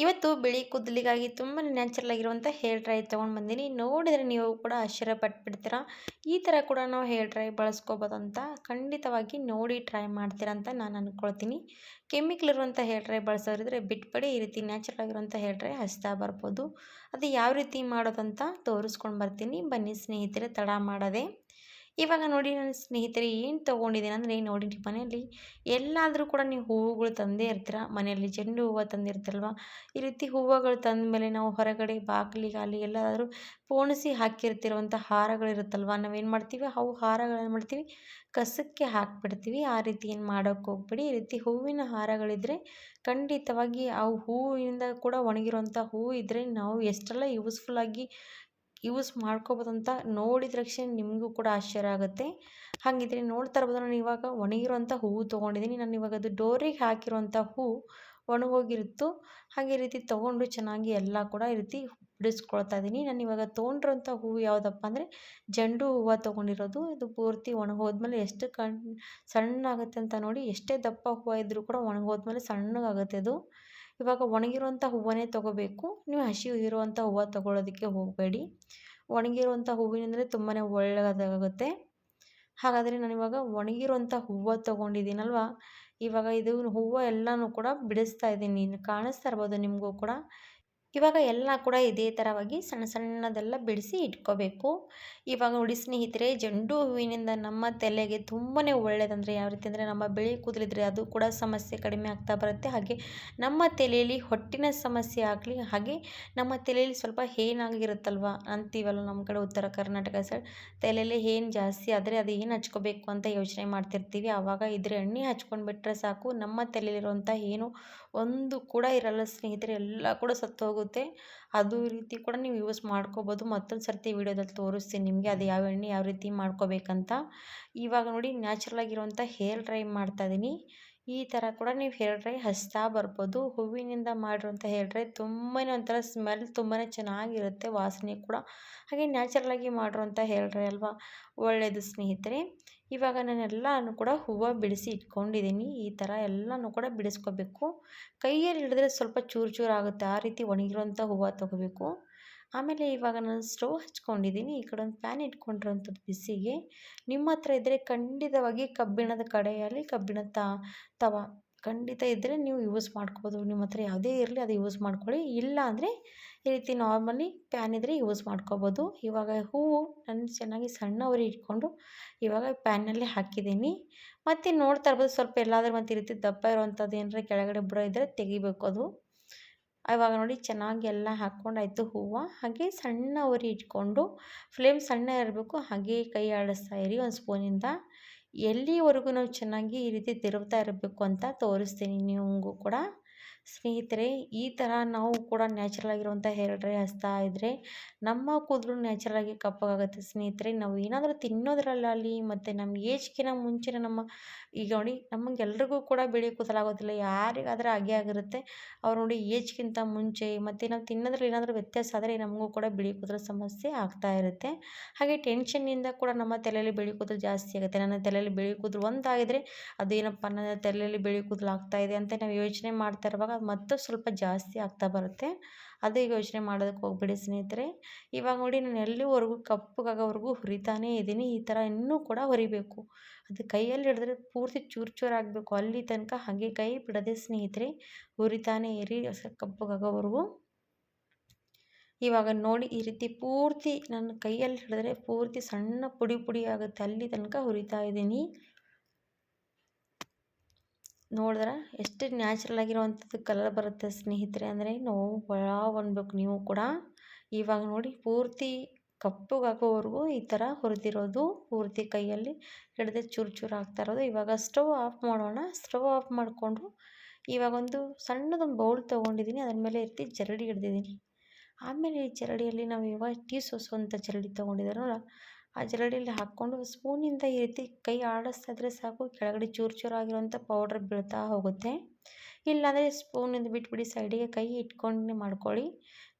ಇವತ್ತು ಬಿಳಿ ಕೂದಲಿಗಾಗಿ ತುಂಬ ನ್ಯಾಚುರಲ್ ಆಗಿರುವಂಥ ಹೇರ್ ಡ್ರೈ ತೊಗೊಂಡು ಬಂದೀನಿ. ನೋಡಿದರೆ ನೀವು ಕೂಡ ಆಶ್ಚರ್ಯ ಪಟ್ಬಿಡ್ತೀರಾ. ಈ ಥರ ಕೂಡ ನಾವು ಹೇರ್ ಡ್ರೈ ಅಂತ. ಖಂಡಿತವಾಗಿ ನೋಡಿ ಟ್ರೈ ಮಾಡ್ತೀರಾ ಅಂತ ನಾನು ಅಂದ್ಕೊಳ್ತೀನಿ ಕೆಮಿಕಲ್ ಇರುವಂಥ ಹೇರ್ ಡ್ರೈ ಬಳಸೋದ್ರೆ ಬಿಟ್ಬಿಡಿ. ಈ ರೀತಿ ನ್ಯಾಚುರಲ್ ಆಗಿರುವಂಥ ಹೇರ್ ಡ್ರೈ ಹಚ್ತಾ ಬರ್ಬೋದು. ಅದು ಯಾವ ರೀತಿ ಮಾಡೋದಂತ ತೋರಿಸ್ಕೊಂಡು ಬರ್ತೀನಿ. ಬನ್ನಿ ಸ್ನೇಹಿತರೆ, ತಡ ಮಾಡದೆ. ಇವಾಗ ನೋಡಿ ನನ್ನ ಸ್ನೇಹಿತರೆ, ಏನು ತೊಗೊಂಡಿದ್ದೀನಿ ಅಂದರೆ ನೋಡಿ ಮನೆಯಲ್ಲಿ? ಎಲ್ಲಾದರೂ ಕೂಡ ನೀವು ಹೂವುಗಳು ತಂದೇ ಇರ್ತೀರ? ಮನೆಯಲ್ಲಿ ಚೆಂಡು ಹೂವು ತಂದಿರ್ತೀರಲ್ವ? ಈ ರೀತಿ ಹೂವುಗಳು ತಂದ ಮೇಲೆ ನಾವು ಹೊರಗಡೆ ಬಾಗಿಲಿಗಾಲಿ ಎಲ್ಲಾದರೂ ಪೋಣಿಸಿ ಹಾಕಿರ್ತಿರುವಂಥ ಹಾರಗಳಿರುತ್ತಲ್ವ ನಾವೇನು ಮಾಡ್ತೀವಿ? ಅವು ಹಾರಗಳೇನು ಮಾಡ್ತೀವಿ? ಕಸಕ್ಕೆ ಹಾಕ್ಬಿಡ್ತೀವಿ. ಆ ರೀತಿ ಏನು ಮಾಡೋಕ್ಕೆ ಹೋಗ್ಬಿಡಿ. ಈ ರೀತಿ ಹೂವಿನ ಹಾರಗಳಿದ್ದರೆ ಖಂಡಿತವಾಗಿ ಆ ಹೂವಿನಿಂದ ಕೂಡ ಒಣಗಿರುವಂಥ ಹೂವು ಇದ್ದರೆ ನಾವು ಎಷ್ಟೆಲ್ಲ ಯೂಸ್ಫುಲ್ಲಾಗಿ ಯೂಸ್ ಮಾಡ್ಕೋಬೋದು ಅಂತ ನೋಡಿದ ತಕ್ಷಣ ನಿಮಗೂ ಕೂಡ ಆಶ್ಚರ್ಯ ಆಗುತ್ತೆ. ಹಾಗಿದ್ರೆ ನೋಡ್ತಾ ಇರ್ಬೋದು. ನಾನು ಇವಾಗ ಒಣಗಿರುವಂಥ ಹೂವು ತೊಗೊಂಡಿದ್ದೀನಿ. ನಾನು ಇವಾಗ ಅದು ಡೋರಿಗೆ ಹಾಕಿರುವಂಥ ಹೂ ಒಣಗೋಗಿರುತ್ತು. ಹಾಗೆ ರೀತಿ ತೊಗೊಂಡು ಚೆನ್ನಾಗಿ ಎಲ್ಲ ಕೂಡ ಈ ರೀತಿ ಬಿಡಿಸ್ಕೊಳ್ತಾ ಇದ್ದೀನಿ. ನಾನು ಇವಾಗ ತೊಗೊಂಡಿರೋಂಥ ಹೂವು ಯಾವುದಪ್ಪ ಅಂದರೆ ಜಂಡು ಹೂವು ತೊಗೊಂಡಿರೋದು. ಇದು ಪೂರ್ತಿ ಒಣಗೋದ್ಮೇಲೆ ಎಷ್ಟು ಕಣ್ ಸಣ್ಣ ಆಗುತ್ತೆ ಅಂತ ನೋಡಿ ಎಷ್ಟೇ ದಪ್ಪ ಹೂವು ಇದ್ದರೂ ಕೂಡ ಒಣಗೋದ್ಮೇಲೆ ಸಣ್ಣಗಾಗುತ್ತೆ ಅದು. ಇವಾಗ ಒಣಗಿರುವಂಥ ಹೂವನ್ನೇ ತೊಗೋಬೇಕು. ನೀವು ಹಸಿ ಇರುವಂಥ ಹೂವು ತೊಗೊಳೋದಕ್ಕೆ ಹೋಗಬೇಡಿ. ಒಣಗಿರುವಂಥ ಹೂವಿನಿಂದಲೇ ತುಂಬಾ ಒಳ್ಳೆಯದಾಗುತ್ತೆ ಹಾಗಾದರೆ ನಾನು ಇವಾಗ ಒಣಗಿರುವಂಥ ಹೂವು ತೊಗೊಂಡಿದ್ದೀನಲ್ವ? ಇವಾಗ ಇದು ಹೂವು ಎಲ್ಲನೂ ಕೂಡ ಬಿಡಿಸ್ತಾ ಇದ್ದೀನಿ. ಕಾಣಿಸ್ತಾ ಇರ್ಬೋದು ನಿಮಗೂ ಕೂಡ. ಇವಾಗ ಎಲ್ಲ ಕೂಡ ಇದೇ ಥರವಾಗಿ ಸಣ್ಣ ಸಣ್ಣದೆಲ್ಲ ಬಿಡಿಸಿ ಇಟ್ಕೋಬೇಕು. ಇವಾಗ ನೋಡಿ ಸ್ನೇಹಿತರೆ, ಜಂಡು ಹೂವಿನಿಂದ ನಮ್ಮ ತಲೆಗೆ ತುಂಬಾ ಒಳ್ಳೆಯದಂದರೆ ಯಾವ ರೀತಿ ಅಂದರೆ ನಮ್ಮ ಬಿಳಿ ಕೂದಲಿದ್ರೆ ಅದು ಕೂಡ ಸಮಸ್ಯೆ ಕಡಿಮೆ ಆಗ್ತಾ ಬರುತ್ತೆ. ಹಾಗೆ ನಮ್ಮ ತಲೆಯಲ್ಲಿ ಹೊಟ್ಟಿನ ಸಮಸ್ಯೆ ಆಗಲಿ, ಹಾಗೆ ನಮ್ಮ ತಲೆಯಲ್ಲಿ ಸ್ವಲ್ಪ ಹೇನಾಗಿರುತ್ತಲ್ವ ಅಂತೀವಲ್ಲ ನಮ್ಮ ಕಡೆ ಉತ್ತರ ಕರ್ನಾಟಕ ಸೈಡ್. ತಲೆಯಲ್ಲಿ ಹೇನ್ ಜಾಸ್ತಿ ಆದರೆ ಅದು ಏನು ಹಚ್ಕೋಬೇಕು ಅಂತ ಯೋಚನೆ ಮಾಡ್ತಿರ್ತೀವಿ. ಆವಾಗ ಇದ್ರೆ ಎಣ್ಣೆ ಹಚ್ಕೊಂಡು ಬಿಟ್ಟರೆ ಸಾಕು. ನಮ್ಮ ತಲೆಯಲ್ಲಿರುವಂಥ ಏನು ಒಂದು ಕೂಡ ಇರಲ್ಲ ಸ್ನೇಹಿತರೆ. ಎಲ್ಲ ಕೂಡ ಸತ್ತು ಹೋಗುತ್ತೆ ಅದು ರೀತಿ ಕೂಡ ನೀವು ಯೂಸ್ ಮಾಡ್ಕೋಬೋದು. ಮತ್ತೊಂದು ಸರ್ತಿ ವೀಡಿಯೋದಲ್ಲಿ ತೋರಿಸ್ತೀನಿ ನಿಮಗೆ ಅದು ಯಾವ ಎಣ್ಣೆ ಯಾವ ರೀತಿ ಮಾಡ್ಕೋಬೇಕಂತ. ಇವಾಗ ನೋಡಿ ನ್ಯಾಚುರಲ್ ಆಗಿರುವಂಥ ಹೇರ್ ಡ್ರೈ ಮಾಡ್ತಾ ಇದ್ದೀನಿ ಈ ಥರ ಕೂಡ ನೀವು ಹೇರ್ ಡ್ರೈ ಹಚ್ತಾ ಬರ್ಬೋದು. ಹೂವಿನಿಂದ ಮಾಡಿರುವಂಥ ಹೇರ್ ಡ್ರೈ ತುಂಬಾ ಒಂಥರ ಸ್ಮೆಲ್ ತುಂಬಾ ಚೆನ್ನಾಗಿರುತ್ತೆ. ವಾಸನೆ ಕೂಡ. ಹಾಗೆ ನ್ಯಾಚುರಲಾಗಿ ಮಾಡಿರುವಂಥ ಹೇರ್ ಡ್ರೈ ಅಲ್ವಾ? ಒಳ್ಳೆಯದು ಸ್ನೇಹಿತರೆ. ಇವಾಗ ನಾನು ಎಲ್ಲನೂ ಕೂಡ ಹೂವು ಬಿಡಿಸಿ ಇಟ್ಕೊಂಡಿದ್ದೀನಿ ಈ ಥರ ಎಲ್ಲನೂ ಕೂಡ ಬಿಡಿಸ್ಕೋಬೇಕು. ಕೈಯಲ್ಲಿ ಹಿಡಿದ್ರೆ ಸ್ವಲ್ಪ ಚೂರು ಚೂರು ಆಗುತ್ತೆ. ಆ ರೀತಿ ಒಣಗಿರುವಂಥ ಹೂವು ತೊಗೋಬೇಕು. ಆಮೇಲೆ ಇವಾಗ ನಾನು ಸ್ಟವ್ ಹಚ್ಕೊಂಡಿದ್ದೀನಿ ಈ ಕಡೆ ಒಂದು ಪ್ಯಾನ್ ಇಟ್ಕೊಂಡಿರೋಂಥದ್ದು ಬಿಸಿಗೆ. ನಿಮ್ಮ ಹತ್ರ ಇದ್ದರೆ ಖಂಡಿತವಾಗಿ ಕಬ್ಬಿಣದ ಕಡೆಯಲ್ಲಿ ಕಬ್ಬಿಣದ ತವ ಖಂಡಿತ ಇದ್ದರೆ ನೀವು ಯೂಸ್ ಮಾಡ್ಕೋಬೋದು. ನಿಮ್ಮ ಹತ್ರ ಯಾವುದೇ ಇರಲಿ ಅದು ಯೂಸ್ ಮಾಡ್ಕೊಳ್ಳಿ. ಇಲ್ಲ ಅಂದರೆ ಈ ರೀತಿ ನಾರ್ಮಲಿ ಪ್ಯಾನ್ ಇದ್ದರೆ ಯೂಸ್ ಮಾಡ್ಕೋಬೋದು. ಇವಾಗ ಹೂವು ನಾನು ಚೆನ್ನಾಗಿ ಸಣ್ಣವರು ಇಟ್ಕೊಂಡು ಇವಾಗ ಪ್ಯಾನಲ್ಲಿ ಹಾಕಿದ್ದೀನಿ. ಮತ್ತು ನೋಡ್ತಾ ಇರ್ಬೋದು ಸ್ವಲ್ಪ ಎಲ್ಲಾದರೂ ಮತ್ತು ಈ ರೀತಿ ದಪ್ಪ ಇರುವಂಥದ್ದು ಏನಾರ ಕೆಳಗಡೆ ಬುಡ ಇದ್ದರೆ ತೆಗಿಬೇಕು ಅದು. ಇವಾಗ ನೋಡಿ ಚೆನ್ನಾಗಿ ಎಲ್ಲ ಹಾಕ್ಕೊಂಡಾಯ್ತು ಹೂವು. ಹಾಗೆ ಸಣ್ಣ ಇಟ್ಕೊಂಡು ಫ್ಲೇಮ್ ಸಣ್ಣ ಇರಬೇಕು. ಹಾಗೆ ಕೈ ಆಡಿಸ್ತಾ ಇರಿ ಒಂದು ಸ್ಪೂನಿಂದ ಎಲ್ಲಿವರೆಗೂ ನಾವು ಚೆನ್ನಾಗಿ ಈ ರೀತಿ ತಿರುಗ್ತಾ ಇರಬೇಕು ಅಂತ ತೋರಿಸ್ತೀನಿ ನಿಮಗೂ ಕೂಡ. ಸ್ನೇಹಿತರೆ, ಈ ಥರ ನಾವು ಕೂಡ ನ್ಯಾಚುರಲ್ ಆಗಿರುವಂಥ ಹೇರ್ ಡ್ರೈ ಹಚ್ತಾ ಇದ್ದರೆ ನಮ್ಮ ಕೂದಲು ನ್ಯಾಚುರಲಾಗಿ ಕಪ್ಪಗಾಗುತ್ತೆ. ಸ್ನೇಹಿತರೆ, ನಾವು ಏನಾದರೂ ತಿನ್ನೋದ್ರಲ್ಲಾಗಲಿ ಮತ್ತು ನಮ್ಮ ಏಜ್ಗಿನ ಮುಂಚೆನೇ ನಮ್ಮ, ಈಗ ನೋಡಿ ನಮಗೆಲ್ರಿಗೂ ಕೂಡ ಬಿಳಿ ಕೂದಲಾಗೋದಿಲ್ಲ. ಯಾರಿಗಾದರೂ ಹಾಗೆ ಆಗಿರುತ್ತೆ. ಅವ್ರು ನೋಡಿ ಏಜ್ಗಿಂತ ಮುಂಚೆ ಮತ್ತು ನಾವು ತಿನ್ನೋದ್ರಲ್ಲಿ ಏನಾದರೂ ವ್ಯತ್ಯಾಸ ಆದರೆ ನಮಗೂ ಕೂಡ ಬಿಳಿ ಕೂದಲು ಸಮಸ್ಯೆ ಆಗ್ತಾ ಇರುತ್ತೆ. ಹಾಗೆ ಟೆನ್ಷನ್ನಿಂದ ಕೂಡ ನಮ್ಮ ತಲೆಯಲ್ಲಿ ಬಿಳಿ ಕೂದಲು ಜಾಸ್ತಿ ಆಗುತ್ತೆ. ನನ್ನ ತಲೆಯಲ್ಲಿ ಬಿಳಿ ಕೂದಲು ಒಂದಾಗಿದ್ರೆ ಅದೇನಪ್ಪ ನನ್ನ ತಲೆಯಲ್ಲಿ ಬಿಳಿ ಕೂದಲು ಆಗ್ತಾ ಇದೆ ಅಂತ ನಾವು ಯೋಚನೆ ಮಾಡ್ತಾ ಇರುವಾಗ ಮತ್ತು ಸ್ವಲ್ಪ ಜಾಸ್ತಿ ಆಗ್ತಾ ಬರುತ್ತೆ. ಅದೇ ಯೋಚನೆ ಮಾಡೋದಕ್ಕೆ ಹೋಗ್ಬೇಡಿ ಸ್ನೇಹಿತರೆ. ಇವಾಗ ನೋಡಿ, ನಾನು ಎಲ್ಲಿವರೆಗೂ ಕಪ್ಪಗಾಗೋವರೆಗೂ ಹುರಿತಾನೇ ಇದ್ದೀನಿ. ಈ ಥರ ಇನ್ನೂ ಕೂಡ ಹುರಿಬೇಕು. ಅದು ಕೈಯಲ್ಲಿ ಹಿಡಿದ್ರೆ ಪೂರ್ತಿ ಚೂರು ಚೂರು ಆಗಬೇಕು. ಅಲ್ಲಿ ತನಕ ಹಾಗೆ ಕೈ ಬಿಡದೆ ಸ್ನೇಹಿತರೆ, ಹುರಿತಾನೇ ಇರಿ ಕಪ್ಪಗಾಗೋವರೆಗೂ. ಇವಾಗ ನೋಡಿ, ಈ ರೀತಿ ಪೂರ್ತಿ ನನ್ನ ಕೈಯಲ್ಲಿ ಹಿಡಿದ್ರೆ ಪೂರ್ತಿ ಸಣ್ಣ ಪುಡಿ ಪುಡಿ ಆಗುತ್ತೆ. ಅಲ್ಲಿ ತನಕ ಹುರಿತಾ ಇದ್ದೀನಿ. ನೋಡಿದ್ರೆ ಎಷ್ಟು ನ್ಯಾಚುರಲ್ ಆಗಿರುವಂಥದ್ದು ಕಲರ್ ಬರುತ್ತೆ ಸ್ನೇಹಿತರೆ. ಅಂದರೆ ನಾವು ಒಳ ಅನ್ಬೇಕು ನೀವು ಕೂಡ. ಇವಾಗ ನೋಡಿ ಪೂರ್ತಿ ಕಪ್ಪಗಾಗೋವರೆಗೂ ಈ ಥರ ಹುರಿದಿರೋದು. ಪೂರ್ತಿ ಕೈಯಲ್ಲಿ ಹಿಡಿದು ಚೂರು ಚೂರು ಆಗ್ತಾ ಇರೋದು. ಇವಾಗ ಸ್ಟವ್ ಆಫ್ ಮಾಡೋಣ. ಸ್ಟವ್ ಆಫ್ ಮಾಡಿಕೊಂಡು ಇವಾಗ ಒಂದು ಸಣ್ಣದೊಂದು ಬೌಲ್ ತೊಗೊಂಡಿದ್ದೀನಿ. ಅದ್ರ ಮೇಲೆ ಇರ್ತಿ ಜರಡಿ ಹಿಡ್ದಿದ್ದೀನಿ. ಆಮೇಲೆ ಈ ಜರಡಿಯಲ್ಲಿ ನಾವು ಇವಾಗ ಟೀ ಸೋಸುವಂಥ ಜರಡಿ ತೊಗೊಂಡಿದ್ದಾರಲ್ಲ ಆ ಜರಡಿಯಲ್ಲಿ ಹಾಕ್ಕೊಂಡು ಸ್ಪೂನಿಂದ ಈ ರೀತಿ ಕೈ ಆಡಿಸ್ತಾ ಇದ್ದರೆ ಸಾಕು. ಕೆಳಗಡೆ ಚೂರು ಚೂರು ಆಗಿರುವಂಥ ಪೌಡ್ರ್ ಬೀಳ್ತಾ ಹೋಗುತ್ತೆ. ಇಲ್ಲಾಂದರೆ ಸ್ಪೂನಿಂದ ಬಿಟ್ಬಿಡಿ ಸೈಡಿಗೆ ಕೈ ಇಟ್ಕೊಂಡು ಮಾಡ್ಕೊಳ್ಳಿ.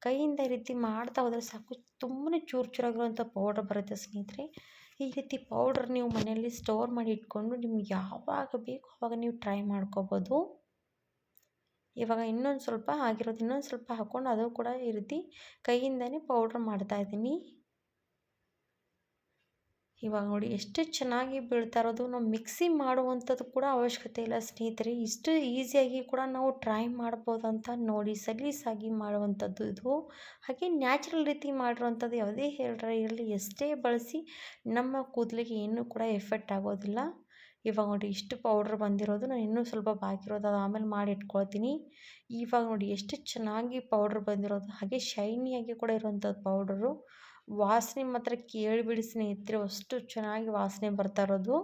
ಕೈಯಿಂದ ಈ ರೀತಿ ಮಾಡ್ತಾ ಹೋದರೆ ಸಾಕು. ತುಂಬಾ ಚೂರು ಚೂರಾಗಿರುವಂಥ ಪೌಡ್ರ್ ಬರುತ್ತೆ ಸ್ನೇಹಿತರೆ. ಈ ರೀತಿ ಪೌಡ್ರ್ ನೀವು ಮನೆಯಲ್ಲಿ ಸ್ಟೋರ್ ಮಾಡಿ ಇಟ್ಕೊಂಡು ನಿಮ್ಗೆ ಯಾವಾಗ ಬೇಕು ಅವಾಗ ನೀವು ಟ್ರೈ ಮಾಡ್ಕೋಬೋದು. ಇವಾಗ ಇನ್ನೊಂದು ಸ್ವಲ್ಪ ಆಗಿರೋದು ಇನ್ನೊಂದು ಸ್ವಲ್ಪ ಹಾಕ್ಕೊಂಡು ಅದು ಕೂಡ ಈ ರೀತಿ ಕೈಯಿಂದನೇ ಪೌಡ್ರ್ ಮಾಡ್ತಾಯಿದ್ದೀನಿ ಇವಾಗ ನೋಡಿ ಎಷ್ಟು ಚೆನ್ನಾಗಿ ಬೀಳ್ತಾ ಇರೋದು. ನಾವು ಮಿಕ್ಸಿ ಮಾಡುವಂಥದ್ದು ಕೂಡ ಅವಶ್ಯಕತೆ ಇಲ್ಲ ಸ್ನೇಹಿತರೆ. ಇಷ್ಟು ಈಸಿಯಾಗಿ ಕೂಡ ನಾವು ಟ್ರೈ ಮಾಡ್ಬೋದಂತ ನೋಡಿ ಸಲೀಸಾಗಿ ಮಾಡುವಂಥದ್ದು ಇದು. ಹಾಗೆ ನ್ಯಾಚುರಲ್ ರೀತಿ ಮಾಡಿರುವಂಥದ್ದು ಯಾವುದೇ ಹೇಳ್ರೆ ಇರಲಿ, ಎಷ್ಟೇ ಬಳಸಿ ನಮ್ಮ ಕೂದಲಿಗೆ ಏನೂ ಕೂಡ ಎಫೆಕ್ಟ್ ಆಗೋದಿಲ್ಲ. ಇವಾಗ ನೋಡಿ ಇಷ್ಟು ಪೌಡ್ರ್ ಬಂದಿರೋದು. ನಾನು ಇನ್ನೂ ಸ್ವಲ್ಪ ಬಾಕಿ ಇರೋದು, ಅದು ಆಮೇಲೆ ಮಾಡಿ ಇಟ್ಕೊಳ್ತೀನಿ. ಇವಾಗ ನೋಡಿ ಎಷ್ಟು ಚೆನ್ನಾಗಿ ಪೌಡ್ರ್ ಬಂದಿರೋದು. ಹಾಗೆ ಶೈನಿಯಾಗಿ ಕೂಡ ಇರುವಂಥದ್ದು ಪೌಡರು. ವಾಸನೆ ಮಾತ್ರ ಕೇಳಿಬಿಡಿ ಸ್ನೇಹಿತರೆ, ಅಷ್ಟು ಚೆನ್ನಾಗಿ ವಾಸನೆ ಬರ್ತಾ ಇರೋದು.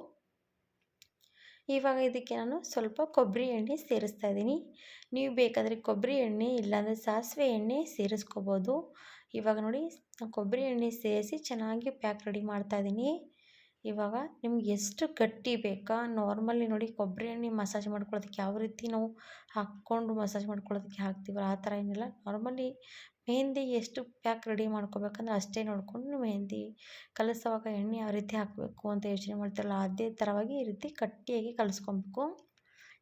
ಇವಾಗ ಇದಕ್ಕೆ ನಾನು ಸ್ವಲ್ಪ ಕೊಬ್ಬರಿ ಎಣ್ಣೆ ಸೇರಿಸ್ತಾ ಇದ್ದೀನಿ. ನೀವು ಬೇಕಾದರೆ ಕೊಬ್ಬರಿ ಎಣ್ಣೆ, ಇಲ್ಲಾಂದರೆ ಸಾಸಿವೆ ಎಣ್ಣೆ ಸೇರಿಸ್ಕೋಬೋದು. ಇವಾಗ ನೋಡಿ, ಕೊಬ್ಬರಿ ಎಣ್ಣೆ ಸೇರಿಸಿ ಚೆನ್ನಾಗಿ ಪ್ಯಾಕ್ ರೆಡಿ ಮಾಡ್ತಾ ಇದ್ದೀನಿ. ಇವಾಗ ನಿಮ್ಗೆ ಎಷ್ಟು ಗಟ್ಟಿ ಬೇಕಾ? ನಾರ್ಮಲಿ ನೋಡಿ ಕೊಬ್ಬರಿ ಎಣ್ಣೆ ಮಸಾಜ್ ಮಾಡ್ಕೊಳ್ಳೋದಕ್ಕೆ ಯಾವ ರೀತಿ ನಾವು ಹಾಕ್ಕೊಂಡು ಮಸಾಜ್ ಮಾಡ್ಕೊಳ್ಳೋದಕ್ಕೆ ಹಾಕ್ತೀವಲ್ಲ, ಆ ಥರ ಏನಿಲ್ಲ. ನಾರ್ಮಲಿ ಮೆಹಂದಿ ಎಷ್ಟು ಪ್ಯಾಕ್ ರೆಡಿ ಮಾಡ್ಕೋಬೇಕಂದ್ರೆ ಅಷ್ಟೇ ನೋಡಿಕೊಂಡು ಮೆಹಂದಿ ಕಲಸುವಾಗ ಎಣ್ಣೆ ಯಾವ ರೀತಿ ಹಾಕಬೇಕು ಅಂತ ಯೋಚನೆ ಮಾಡ್ತಾರಲ್ಲ, ಅದೇ ಥರವಾಗಿ ಈ ರೀತಿ ಗಟ್ಟಿಯಾಗಿ ಕಲಿಸ್ಕೊಬೇಕು.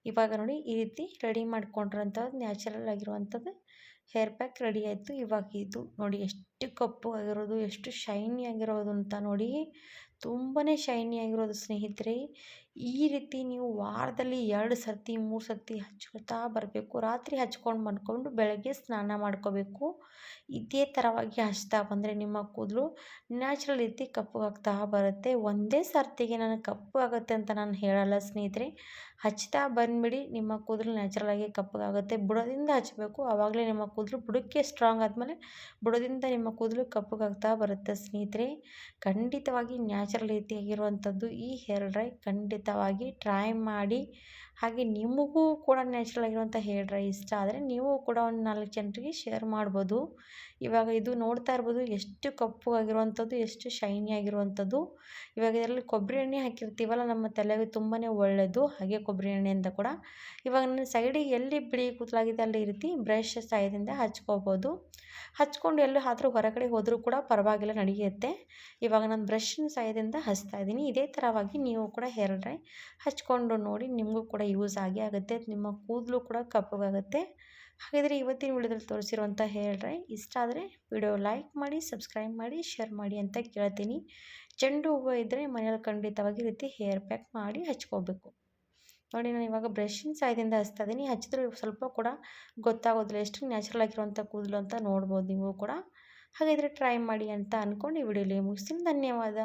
ಇವಾಗ ನೋಡಿ ಈ ರೀತಿ ರೆಡಿ ಮಾಡ್ಕೊಂಡಿರೋಂಥದ್ದು ನ್ಯಾಚುರಲ್ ಆಗಿರುವಂಥದ್ದು ಹೇರ್ ಪ್ಯಾಕ್ ರೆಡಿ ಆಯಿತು. ಇವಾಗ ಇದು ನೋಡಿ ಎಷ್ಟು ಕಪ್ಪು ಆಗಿರೋದು, ಎಷ್ಟು ಶೈನಿ ಆಗಿರೋದು ಅಂತ ನೋಡಿ ತುಂಬಾ ಶೈನಿ ಆಗಿರೋದು ಸ್ನೇಹಿತರೆ. ಈ ರೀತಿ ನೀವು ವಾರದಲ್ಲಿ ಎರಡು ಸರ್ತಿ, ಮೂರು ಸರ್ತಿ ಹಚ್ಕೊಳ್ತಾ ಬರಬೇಕು. ರಾತ್ರಿ ಹಚ್ಕೊಂಡು ಮಾಡ್ಕೊಂಡು ಬೆಳಗ್ಗೆ ಸ್ನಾನ ಮಾಡ್ಕೋಬೇಕು. ಇದೇ ಥರವಾಗಿ ಹಚ್ತಾ ಬಂದರೆ ನಿಮ್ಮ ಕೂದಲು ನ್ಯಾಚುರಲ್ ರೀತಿ ಕಪ್ಪಗಾಗ್ತಾ ಬರುತ್ತೆ. ಒಂದೇ ಸರ್ತಿಗೆ ನನಗೆ ಕಪ್ಪು ಆಗುತ್ತೆ ಅಂತ ನಾನು ಹೇಳಲ್ಲ ಸ್ನೇಹಿತರೆ. ಹಚ್ತಾ ಬಂದ್ಬಿಡಿ, ನಿಮ್ಮ ಕೂದಲು ನ್ಯಾಚುರಲಾಗಿ ಕಪ್ಪಗಾಗುತ್ತೆ. ಬುಡದಿಂದ ಹಚ್ಚಬೇಕು ಆವಾಗಲೇ ನಿಮ್ಮ ಕೂದಲು ಬುಡಕ್ಕೆ ಸ್ಟ್ರಾಂಗ್ ಆದಮೇಲೆ ಬುಡದಿಂದ ನಿಮ್ಮ ಕೂದಲು ಕಪ್ಪಗಾಗ್ತಾ ಬರುತ್ತೆ ಸ್ನೇಹಿತರೆ. ಖಂಡಿತವಾಗಿ ನ್ಯಾಚುರಲ್ ರೀತಿಯಾಗಿರುವಂಥದ್ದು ಈ ಹೇರ್ ಡ್ರೈ ಖಂಡಿತವಾಗಿ ಟ್ರೈ ಮಾಡಿ, ಹಾಗೆ ನಿಮಗೂ ಕೂಡ ನ್ಯಾಚುರಲ್ ಆಗಿರುವಂಥ ಹೇರ್ ಡ್ರೈ ಇಷ್ಟ ಆದರೆ ನೀವು ಕೂಡ ಒಂದು ನಾಲ್ಕು ಜನರಿಗೆ ಶೇರ್ ಮಾಡ್ಬೋದು. ಇವಾಗ ಇದು ನೋಡ್ತಾ ಇರ್ಬೋದು ಎಷ್ಟು ಕಪ್ಪು ಆಗಿರುವಂಥದ್ದು, ಎಷ್ಟು ಶೈನಿ ಆಗಿರುವಂಥದ್ದು. ಇವಾಗ ಇದರಲ್ಲಿ ಕೊಬ್ಬರಿ ಎಣ್ಣೆ ಹಾಕಿರ್ತೀವಲ್ಲ, ನಮ್ಮ ತಲೆಗೆ ತುಂಬಾ ಒಳ್ಳೆಯದು ಹಾಗೆ ಕೊಬ್ಬರಿ ಎಣ್ಣೆಯಿಂದ ಕೂಡ. ಇವಾಗ ನನ್ನ ಸೈಡಿಗೆ ಎಲ್ಲಿ ಬಿಳಿ ಕೂತಲಾಗಿದೆ ಅಲ್ಲಿ ರೀತಿ ಬ್ರಷ್ ಸಹಾಯದಿಂದ ಹಚ್ಕೋಬೋದು. ಹಚ್ಕೊಂಡು ಎಲ್ಲೂ ಆದರೂ ಹೊರಗಡೆ ಹೋದರೂ ಕೂಡ ಪರವಾಗಿಲ್ಲ, ನಡೆಯುತ್ತೆ. ಇವಾಗ ನಾನು ಬ್ರಷ್ನ ಸಹಾಯದಿಂದ ಹಚ್ತಾ ಇದ್ದೀನಿ. ಇದೇ ಥರವಾಗಿ ನೀವು ಕೂಡ ಹೇರ್ ಡ್ರೈ ಹಚ್ಕೊಂಡು ನೋಡಿ ನಿಮಗೂ ಕೂಡ ಯೂಸ್ ಆಗೇ ಆಗುತ್ತೆ, ನಿಮ್ಮ ಕೂದಲು ಕೂಡ ಕಪ್ಪಗಾಗುತ್ತೆ. ಹಾಗಿದ್ರೆ ಇವತ್ತಿನ ವಿಡಿಯೋದಲ್ಲಿ ತೋರಿಸಿರುವಂಥ ಹೇಳ್ರೆ, ಇಷ್ಟ ಆದರೆ ವಿಡಿಯೋ ಲೈಕ್ ಮಾಡಿ, ಸಬ್ಸ್ಕ್ರೈಬ್ ಮಾಡಿ, ಶೇರ್ ಮಾಡಿ ಅಂತ ಕೇಳ್ತೀನಿ. ಚೆಂಡು ಹೂವು ಇದ್ದರೆ ಮನೆಯಲ್ಲಿ ಖಂಡಿತವಾಗಿ ರೀತಿ ಹೇರ್ ಪ್ಯಾಕ್ ಮಾಡಿ ಹಚ್ಕೋಬೇಕು. ನೋಡಿ, ನಾನು ಇವಾಗ ಬ್ರಷಿನ ಸಹಾಯದಿಂದ ಹಚ್ತಾ ಇದ್ದೀನಿ. ಹಚ್ಚಿದ್ರೆ ಸ್ವಲ್ಪ ಕೂಡ ಗೊತ್ತಾಗೋದಿಲ್ಲ ಎಷ್ಟು ನ್ಯಾಚುರಲ್ ಆಗಿರುವಂಥ ಕೂದಲು ಅಂತ ನೋಡ್ಬೋದು ನೀವು ಕೂಡ. ಹಾಗಿದ್ರೆ ಟ್ರೈ ಮಾಡಿ ಅಂತ ಅಂದ್ಕೊಂಡು ಈ ವಿಡಿಯೋಲಿ ಮುಗಿಸ್ತೀನಿ. ಧನ್ಯವಾದ.